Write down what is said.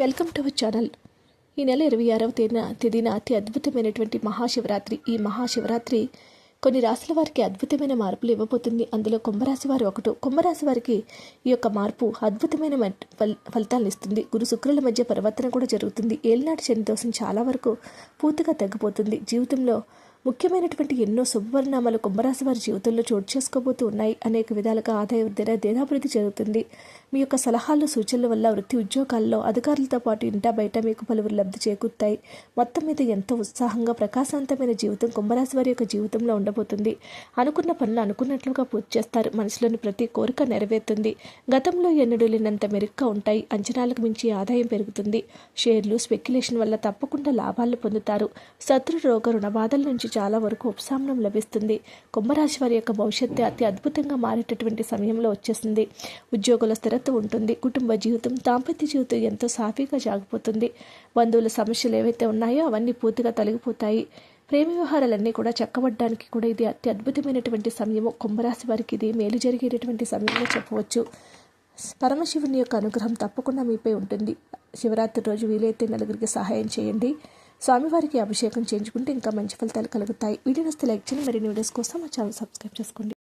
Welcome to our channel. ఈ నెల ఇరవై ఆరవ తేదీన తేదీన అతి అద్భుతమైనటువంటి మహాశివరాత్రి. ఈ మహాశివరాత్రి కొన్ని రాశుల వారికి అద్భుతమైన మార్పులు ఇవ్వబోతుంది. అందులో కుంభరాశి వారు ఒకటి. కుంభరాశి వారికి ఈ యొక్క మార్పు అద్భుతమైన ఫలితాలను ఇస్తుంది. గురు శుక్రుల మధ్య పరివర్తన కూడా జరుగుతుంది. ఏలినాటి శని దోషం చాలా వరకు పూర్తిగా తగ్గిపోతుంది. జీవితంలో ముఖ్యమైనటువంటి ఎన్నో శుభపరిణామాలు కుంభరాశి వారి జీవితంలో చోటు చేసుకోబోతూ ఉన్నాయి. అనేక విధాలుగా ఆదాయ వృద్ధి దేనాభివృద్ధి జరుగుతుంది. మీ యొక్క సలహాలు సూచనల వల్ల వృత్తి ఉద్యోగాల్లో అధికారులతో పాటు ఇంట బయట మీకు పలువురు లబ్ధి చేకూరుతాయి. మొత్తం మీద ఎంతో ఉత్సాహంగా ప్రకాశవంతమైన జీవితం కుంభరాశి వారి యొక్క జీవితంలో ఉండబోతుంది. అనుకున్న పనులు అనుకున్నట్లుగా పూర్తి చేస్తారు. మనసులోని ప్రతి కోరిక నెరవేరుతుంది. గతంలో ఎన్నడూ లేనంత మెరుగ్గా ఉంటాయి. అంచనాలకు మించి ఆదాయం పెరుగుతుంది. షేర్లు స్పెక్యులేషన్ వల్ల తప్పకుండా లాభాలు పొందుతారు. శత్రు రోగ రుణ బాధల నుంచి చాలా వరకు ఉపశమనం లభిస్తుంది. కుంభరాశి వారి యొక్క భవిష్యత్తు అతి అద్భుతంగా మారేటటువంటి సమయంలో వచ్చేసింది. ఉద్యోగుల స్థిర స్థిరత్వం ఉంటుంది. కుటుంబ జీవితం దాంపత్య జీవితం ఎంతో సాఫీగా సాగిపోతుంది బంధువుల సమస్యలు ఏవైతే ఉన్నాయో అవన్నీ పూర్తిగా తొలగిపోతాయి. ప్రేమ వ్యవహారాలన్నీ కూడా చక్కబడ్డానికి కూడా ఇది అతి అద్భుతమైనటువంటి సమయము. కుంభరాశి వారికి ఇది మేలు జరిగేటటువంటి సమయంలో చెప్పవచ్చు. పరమశివుని యొక్క అనుగ్రహం తప్పకుండా మీపై ఉంటుంది. శివరాత్రి రోజు వీలైతే నలుగురికి సహాయం చేయండి. స్వామివారికి అభిషేకం చేయించుకుంటే ఇంకా మంచి ఫలితాలు కలుగుతాయి. వీడియో నస్తే లైక్ చేయండి. మరిన్ని వీడియోస్ కోసం మా ఛానల్ సబ్స్క్రైబ్ చేసుకోండి.